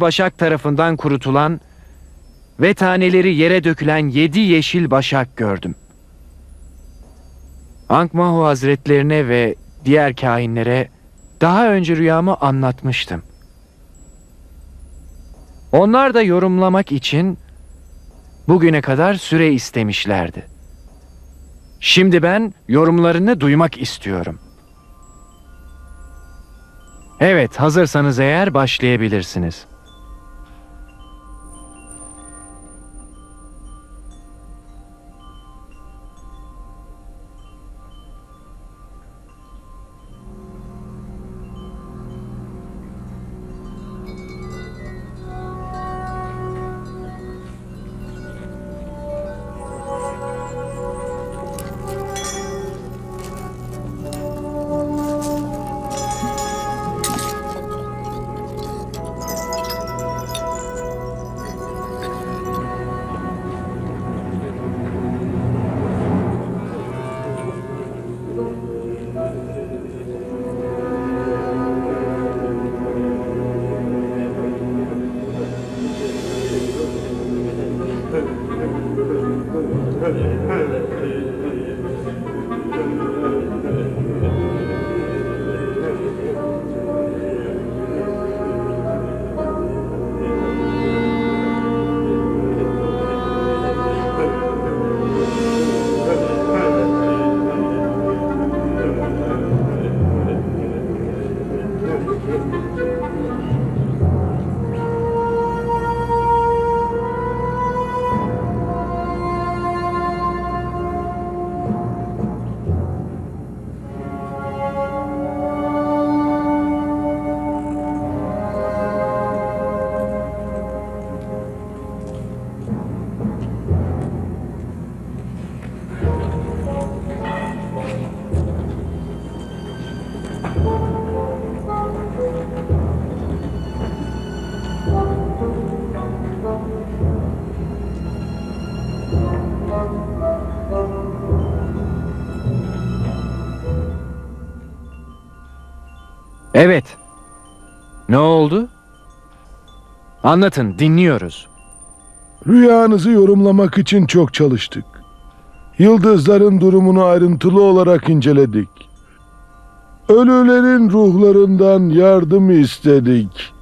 başak tarafından kurutulan ve taneleri yere dökülen yedi yeşil başak gördüm. Ankmahu hazretlerine ve diğer kahinlere daha önce rüyamı anlatmıştım. Onlar da yorumlamak için bugüne kadar süre istemişlerdi. Şimdi ben yorumlarını duymak istiyorum. Evet, hazırsanız eğer başlayabilirsiniz. Evet. Ne oldu? Anlatın, dinliyoruz. Rüyanızı yorumlamak için çok çalıştık. Yıldızların durumunu ayrıntılı olarak inceledik. Ölülerin ruhlarından yardım istedik.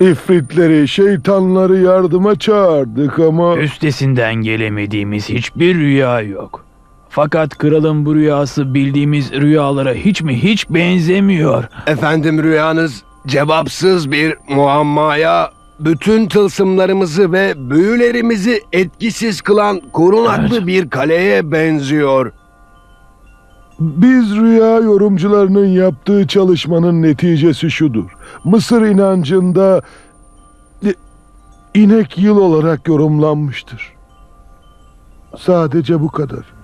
İfritleri, şeytanları yardıma çağırdık ama... Üstesinden gelemediğimiz hiçbir rüya yok. Fakat kralın bu rüyası bildiğimiz rüyalara hiç mi hiç benzemiyor. Efendim rüyanız cevapsız bir muammaya bütün tılsımlarımızı ve büyülerimizi etkisiz kılan korunaklı Evet. bir kaleye benziyor. Biz rüya yorumcularının yaptığı çalışmanın neticesi şudur. Mısır inancında inek yıl olarak yorumlanmıştır. Sadece bu kadar.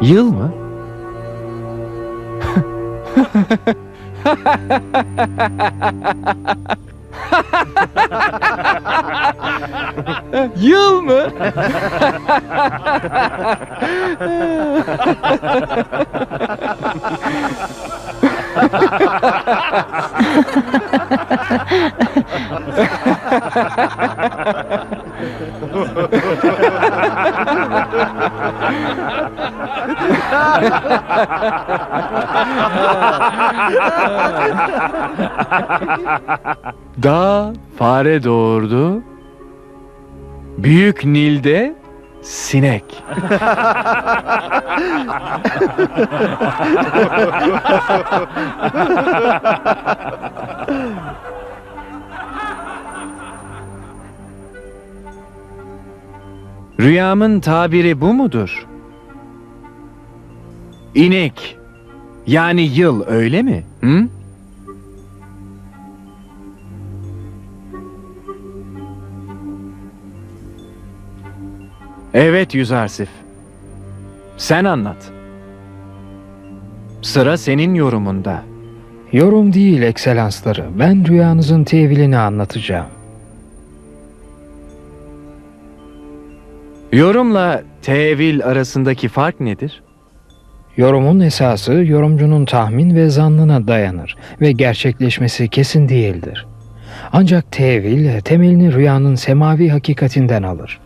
Yıl mı? Yıl mı? Dağ fare doğurdu. Büyük Nil'de sinek. Rüyamın tabiri bu mudur? İnek. Yani yıl öyle mi? Hı? Evet Yüzarsif. Sen anlat. Sıra senin yorumunda. Yorum değil ekselansları. Ben rüyanızın tevilini anlatacağım. Yorumla tevil arasındaki fark nedir? Yorumun esası yorumcunun tahmin ve zannına dayanır ve gerçekleşmesi kesin değildir. Ancak tevil temelini rüyanın semavi hakikatinden alır.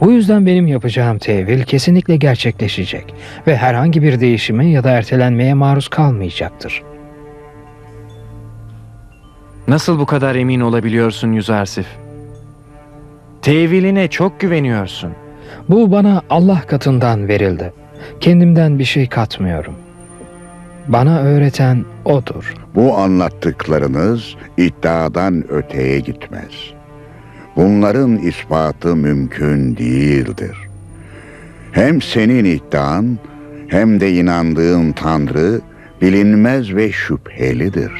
Bu yüzden benim yapacağım tevil kesinlikle gerçekleşecek ve herhangi bir değişime ya da ertelenmeye maruz kalmayacaktır. Nasıl bu kadar emin olabiliyorsun Yüzarsif? Teviline çok güveniyorsun. Bu bana Allah katından verildi. Kendimden bir şey katmıyorum. Bana öğreten odur. Bu anlattıklarınız iddiadan öteye gitmez. Bunların ispatı mümkün değildir. Hem senin iddian hem de inandığın Tanrı bilinmez ve şüphelidir.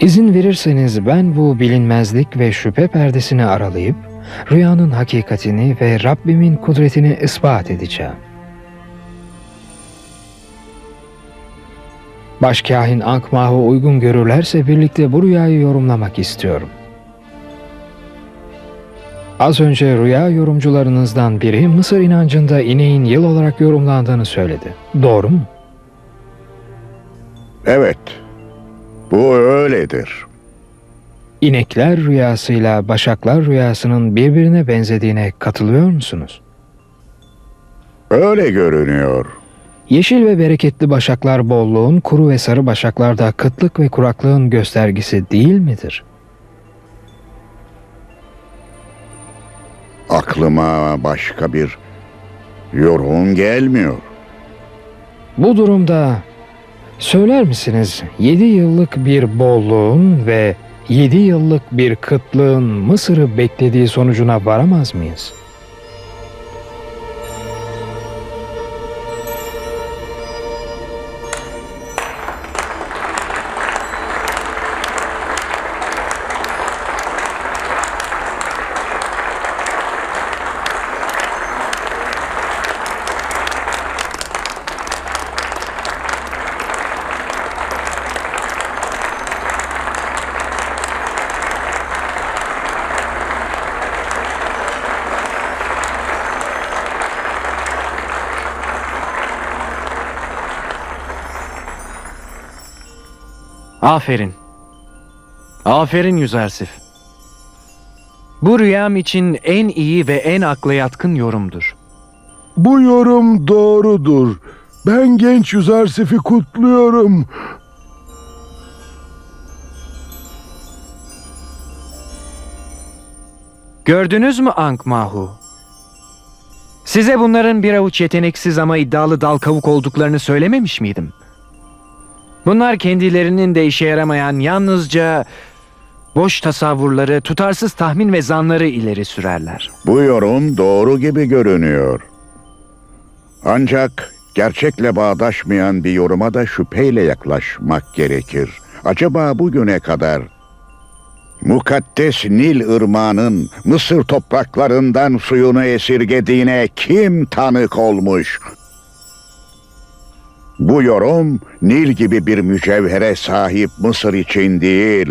İzin verirseniz ben bu bilinmezlik ve şüphe perdesini aralayıp rüyanın hakikatini ve Rabbimin kudretini ispat edeceğim. Başkahin Ankmah'ı uygun görürlerse birlikte bu rüyayı yorumlamak istiyorum. Az önce rüya yorumcularınızdan biri Mısır inancında ineğin yıl olarak yorumlandığını söyledi. Doğru mu? Evet, bu öyledir. İnekler rüyasıyla başaklar rüyasının birbirine benzediğine katılıyor musunuz? Öyle görünüyor. Yeşil ve bereketli başaklar bolluğun, kuru ve sarı başaklar da kıtlık ve kuraklığın göstergesi değil midir? Aklıma başka bir yorum gelmiyor. Bu durumda söyler misiniz 7 yıllık bir bolluğun ve 7 yıllık bir kıtlığın Mısır'ı beklediği sonucuna varamaz mıyız? Aferin. Aferin Yüzarsif. Bu rüyam için en iyi ve en akla yatkın yorumdur. Bu yorum doğrudur. Ben genç Yüzarsif'i kutluyorum. Gördünüz mü Ankmahu? Size bunların bir avuç yeteneksiz ama iddialı dal kavuk olduklarını söylememiş miydim? Bunlar kendilerinin de işe yaramayan yalnızca boş tasavvurları, tutarsız tahmin ve zanları ileri sürerler. Bu yorum doğru gibi görünüyor. Ancak gerçekle bağdaşmayan bir yoruma da şüpheyle yaklaşmak gerekir. Acaba bugüne kadar mukaddes Nil ırmağının Mısır topraklarından suyunu esirgediğine kim tanık olmuş? Bu yorum Nil gibi bir mücevhere sahip Mısır için değil,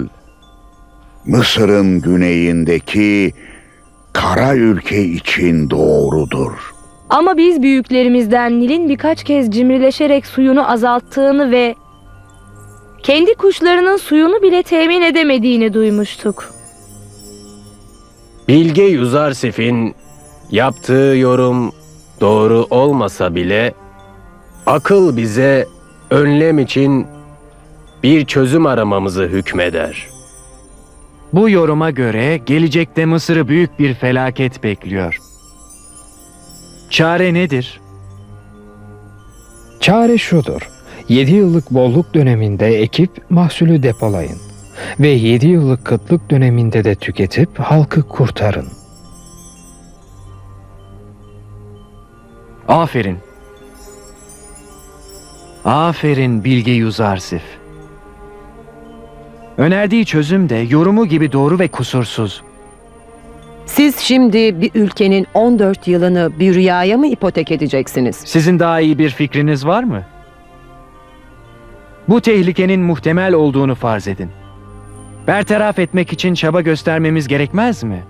Mısır'ın güneyindeki kara ülke için doğrudur. Ama biz büyüklerimizden Nil'in birkaç kez cimrileşerek suyunu azalttığını ve kendi kuşlarının suyunu bile temin edemediğini duymuştuk. Bilge Yuzarsif'in yaptığı yorum doğru olmasa bile akıl bize önlem için bir çözüm aramamızı hükmeder. Bu yoruma göre gelecekte Mısır'ı büyük bir felaket bekliyor. Çare nedir? Çare şudur. 7 yıllık bolluk döneminde ekip mahsulü depolayın ve 7 yıllık kıtlık döneminde de tüketip halkı kurtarın. Aferin. Aferin Bilge Yüzarsif. Önerdiği çözüm de yorumu gibi doğru ve kusursuz. Siz şimdi bir ülkenin 14 yılını bir rüyaya mı ipotek edeceksiniz? Sizin daha iyi bir fikriniz var mı? Bu tehlikenin muhtemel olduğunu farz edin. Bertaraf etmek için çaba göstermemiz gerekmez mi?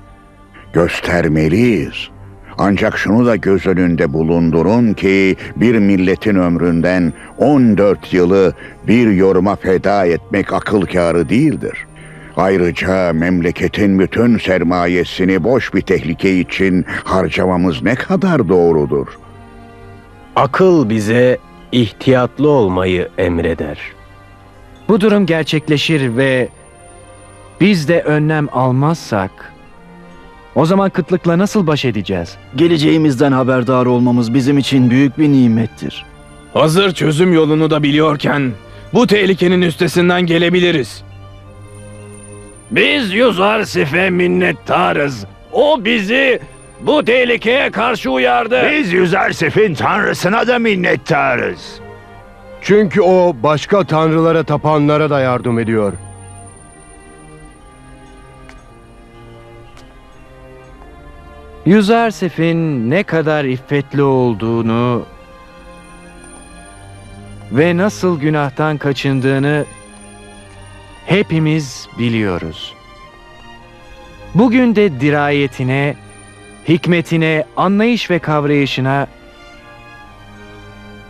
göstermeliyiz. Ancak şunu da göz önünde bulundurun ki bir milletin ömründen 14 yılı bir yoruma feda etmek akıl kârı değildir. Ayrıca memleketin bütün sermayesini boş bir tehlike için harcamamız ne kadar doğrudur? Akıl bize ihtiyatlı olmayı emreder. Bu durum gerçekleşir ve biz de önlem almazsak o zaman kıtlıkla nasıl baş edeceğiz? Geleceğimizden haberdar olmamız bizim için büyük bir nimettir. Hazır çözüm yolunu da biliyorken bu tehlikenin üstesinden gelebiliriz. Biz Yüzarsif'e minnettarız. O bizi bu tehlikeye karşı uyardı. Biz Yüzersif'in tanrısına da minnettarız. Çünkü o başka tanrılara tapanlara da yardım ediyor. Yüzarsif'in ne kadar iffetli olduğunu ve nasıl günahtan kaçındığını hepimiz biliyoruz. Bugün de dirayetine, hikmetine, anlayış ve kavrayışına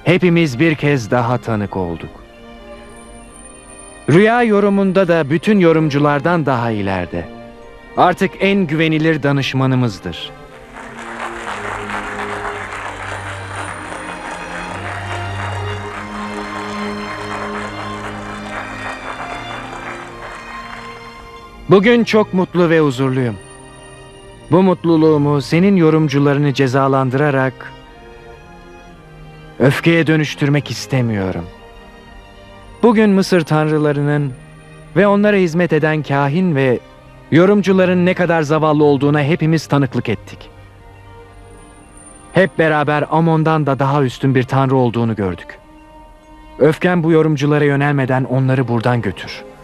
hepimiz bir kez daha tanık olduk. Rüya yorumunda da bütün yorumculardan daha ileride. Artık en güvenilir danışmanımızdır. Bugün çok mutlu ve huzurluyum. Bu mutluluğumu senin yorumcularını cezalandırarak öfkeye dönüştürmek istemiyorum. Bugün Mısır tanrılarının ve onlara hizmet eden kahin ve yorumcuların ne kadar zavallı olduğuna hepimiz tanıklık ettik. Hep beraber Amon'dan da daha üstün bir tanrı olduğunu gördük. Öfken bu yorumculara yönelmeden onları buradan götür.''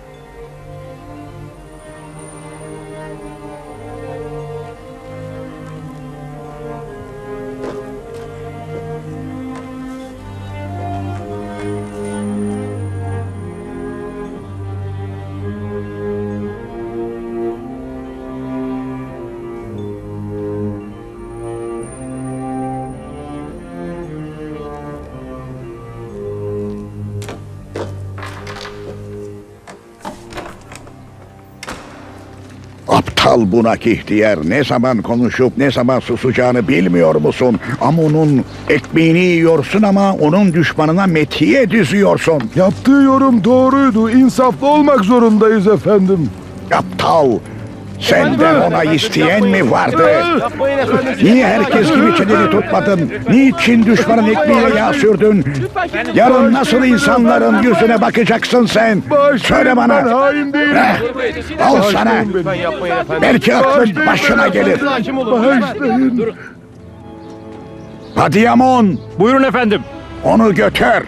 Aptal bunak ihtiyar ne zaman konuşup ne zaman susacağını bilmiyor musun? Amun'un ekmeğini yiyorsun ama onun düşmanına metiye düzüyorsun. Yaptığı yorum doğruydu. İnsaflı olmak zorundayız efendim. Aptal. Senden ona isteyen mi vardı? Niye herkes gibi çeneni tutmadın? Niçin düşmanın ekmeğine yağ sürdün? Yarın nasıl insanların yüzüne bakacaksın sen? Söyle bana. hain değilim. Eh, Al sana. Belki aklın Bağışlayın başına gelir. Bağışlayın. Padiyamon Buyurun efendim. onu götür.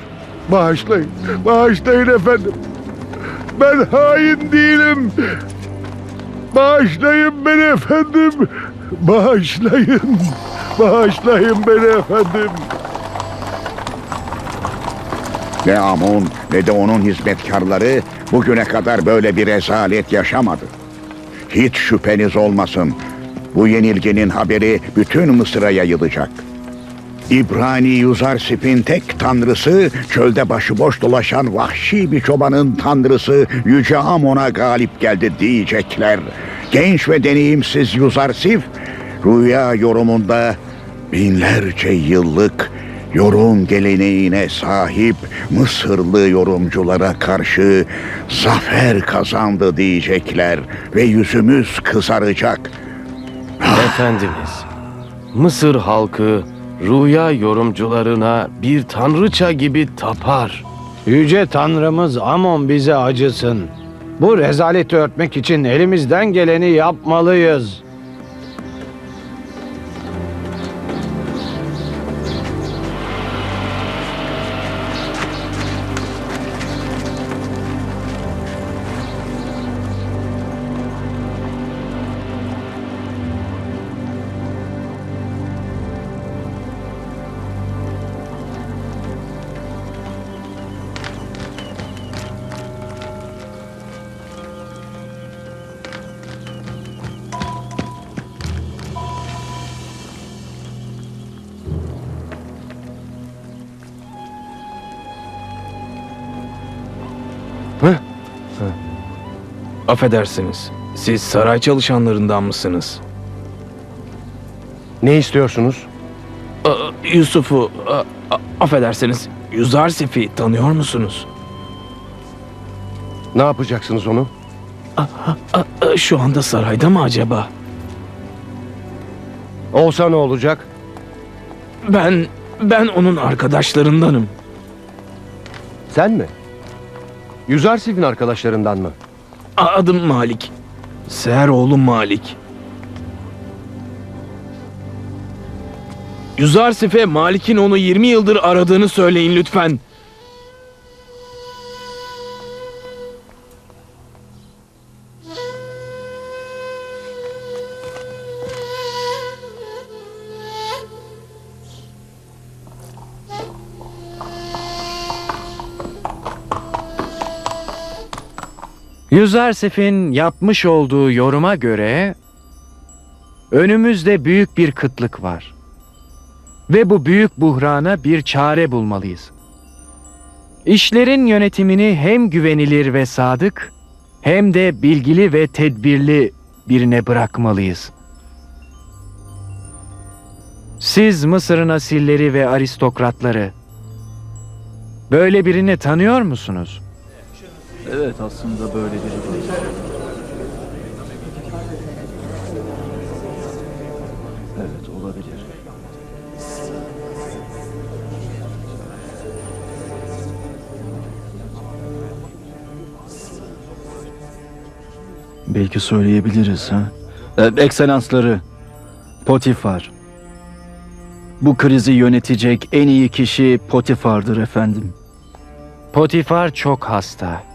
Bağışlayın. Bağışlayın efendim. Ben hain değilim. Bağışlayın beni efendim. Bağışlayın. Bağışlayın beni efendim. Ne Amun ne de onun hizmetkarları bugüne kadar böyle bir rezalet yaşamadı. Hiç şüpheniz olmasın. Bu yenilginin haberi bütün Mısır'a yayılacak. İbrani Yuzarsip'in tek tanrısı, çölde başıboş dolaşan vahşi bir çobanın tanrısı Yüce Amon'a galip geldi diyecekler. Genç ve deneyimsiz Yuzarsif, rüya yorumunda binlerce yıllık yorum geleneğine sahip Mısırlı yorumculara karşı zafer kazandı diyecekler ve yüzümüz kızaracak. Efendimiz, Mısır halkı rüya yorumcularına bir tanrıça gibi tapar. Yüce Tanrımız Amon bize acısın. Bu rezaleti örtmek için elimizden geleni yapmalıyız. Affedersiniz. Siz saray çalışanlarından mısınız? Ne istiyorsunuz? Yusuf'u, aa, a- affedersiniz. Yüzarsif'i tanıyor musunuz? Ne yapacaksınız onu? Şu anda sarayda mı acaba? Olsa ne olacak? Ben, ben onun arkadaşlarındanım. Sen mi? Yüzarsif'in arkadaşlarından mı? Adım Malik. Seher oğlum Malik. Yüzarsif'e Malik'in onu 20 yıldır aradığını söyleyin lütfen. Yüzarsif'in yapmış olduğu yoruma göre önümüzde büyük bir kıtlık var. Ve bu büyük buhrana bir çare bulmalıyız. İşlerin yönetimini hem güvenilir ve sadık hem de bilgili ve tedbirli birine bırakmalıyız. Siz Mısır'ın asilleri ve aristokratları böyle birini tanıyor musunuz? Evet aslında böyle biri değil. Evet olabilir. Belki söyleyebiliriz ha. Ee, Ekselansları, Potifar. Bu krizi yönetecek en iyi kişi Potifar'dır efendim. Potifar çok hasta.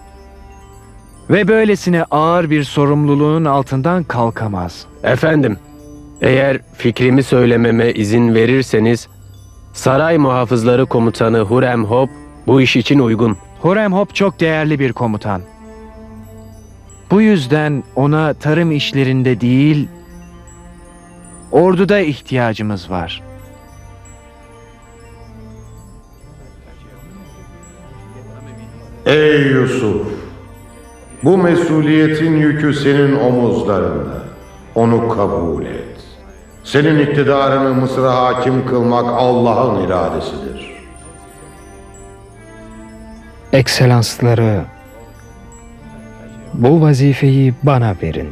Ve böylesine ağır bir sorumluluğun altından kalkamaz. Efendim, eğer fikrimi söylememe izin verirseniz, Saray Muhafızları Komutanı Hurem Hop bu iş için uygun. Huremhop çok değerli bir komutan. Bu yüzden ona tarım işlerinde değil, orduda ihtiyacımız var. Ey Yusuf! Bu mesuliyetin yükü senin omuzlarında. Onu kabul et. Senin iktidarını Mısır'a hakim kılmak Allah'ın iradesidir. Ekselansları, bu vazifeyi bana verin.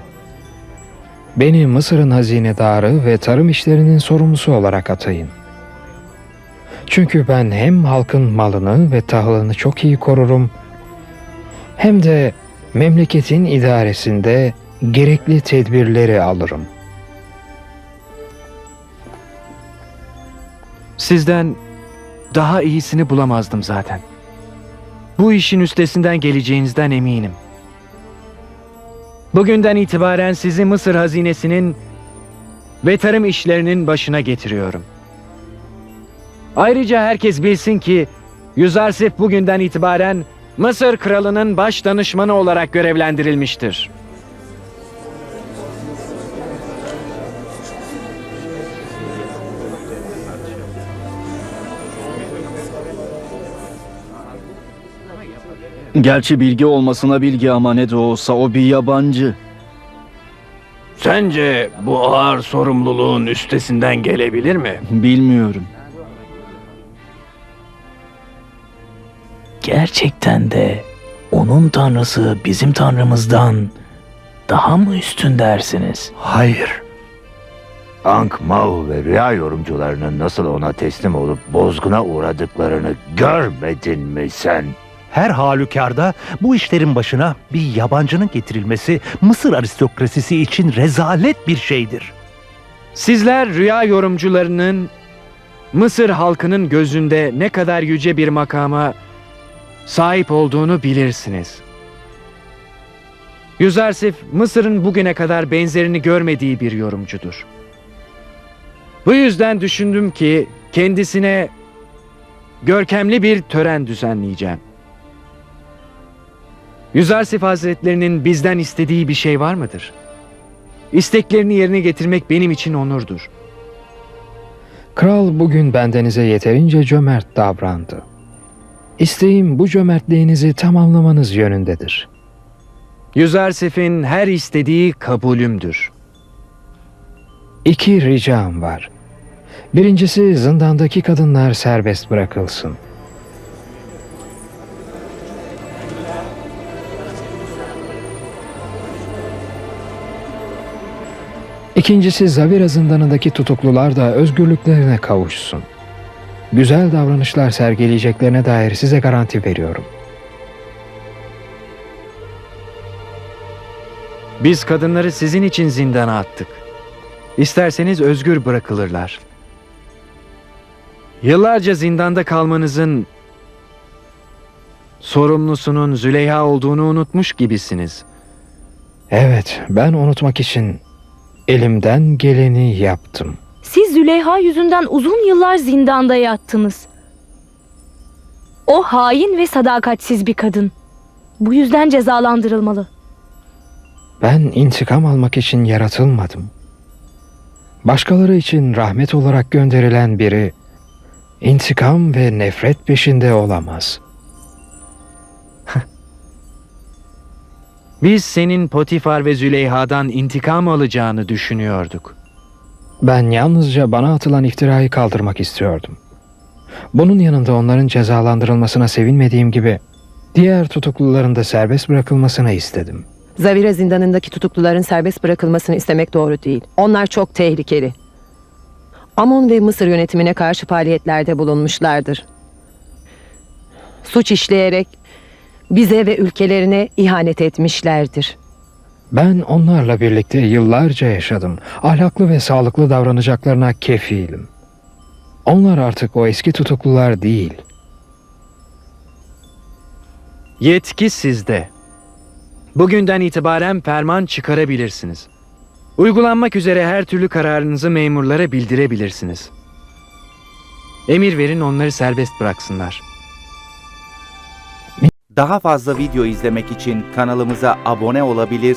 Beni Mısır'ın hazinedarı ve tarım işlerinin sorumlusu olarak atayın. Çünkü ben hem halkın malını ve tahılını çok iyi korurum, hem de memleketin idaresinde gerekli tedbirleri alırım. Sizden daha iyisini bulamazdım zaten. Bu işin üstesinden geleceğinizden eminim. Bugünden itibaren sizi Mısır hazinesinin ve tarım işlerinin başına getiriyorum. Ayrıca herkes bilsin ki Yüzarsif bugünden itibaren Mısır kralının baş danışmanı olarak görevlendirilmiştir. Gerçi bilgi olmasına bilgi ama ne de olsa o bir yabancı. Sence bu ağır sorumluluğun üstesinden gelebilir mi? Bilmiyorum. Gerçekten de onun tanrısı bizim tanrımızdan daha mı üstün dersiniz? Hayır. Ankh Mahu ve rüya yorumcularının nasıl ona teslim olup bozguna uğradıklarını görmedin mi sen? Her halükarda bu işlerin başına bir yabancının getirilmesi Mısır aristokrasisi için rezalet bir şeydir. Sizler rüya yorumcularının Mısır halkının gözünde ne kadar yüce bir makama sahip olduğunu bilirsiniz. Yüzarsif, Mısır'ın bugüne kadar benzerini görmediği bir yorumcudur. Bu yüzden düşündüm ki kendisine görkemli bir tören düzenleyeceğim. Yüzarsif Hazretlerinin bizden istediği bir şey var mıdır? İsteklerini yerine getirmek benim için onurdur. Kral bugün bendenize yeterince cömert davrandı. İsteğim bu cömertliğinizi tamamlamanız yönündedir. Yüzersif'in her istediği kabulümdür. İki ricam var. Birincisi zindandaki kadınlar serbest bırakılsın. İkincisi Zavira zindanındaki tutuklular da özgürlüklerine kavuşsun. Güzel davranışlar sergileyeceklerine dair size garanti veriyorum. Biz kadınları sizin için zindana attık. İsterseniz özgür bırakılırlar. Yıllarca zindanda kalmanızın sorumlusunun Züleyha olduğunu unutmuş gibisiniz. Evet, ben unutmak için elimden geleni yaptım. Siz Züleyha yüzünden uzun yıllar zindanda yattınız. O hain ve sadakatsiz bir kadın. Bu yüzden cezalandırılmalı. Ben intikam almak için yaratılmadım. Başkaları için rahmet olarak gönderilen biri intikam ve nefret peşinde olamaz. Biz senin Potifar ve Züleyha'dan intikam alacağını düşünüyorduk. Ben yalnızca bana atılan iftirayı kaldırmak istiyordum. Bunun yanında onların cezalandırılmasına sevinmediğim gibi diğer tutukluların da serbest bırakılmasını istedim. Zavira zindanındaki tutukluların serbest bırakılmasını istemek doğru değil. Onlar çok tehlikeli. Amon ve Mısır yönetimine karşı faaliyetlerde bulunmuşlardır. Suç işleyerek bize ve ülkelerine ihanet etmişlerdir. Ben onlarla birlikte yıllarca yaşadım. Ahlaklı ve sağlıklı davranacaklarına kefilim. Onlar artık o eski tutuklular değil. Yetki sizde. Bugünden itibaren ferman çıkarabilirsiniz. Uygulanmak üzere her türlü kararınızı memurlara bildirebilirsiniz. Emir verin onları serbest bıraksınlar. Daha fazla video izlemek için kanalımıza abone olabilir,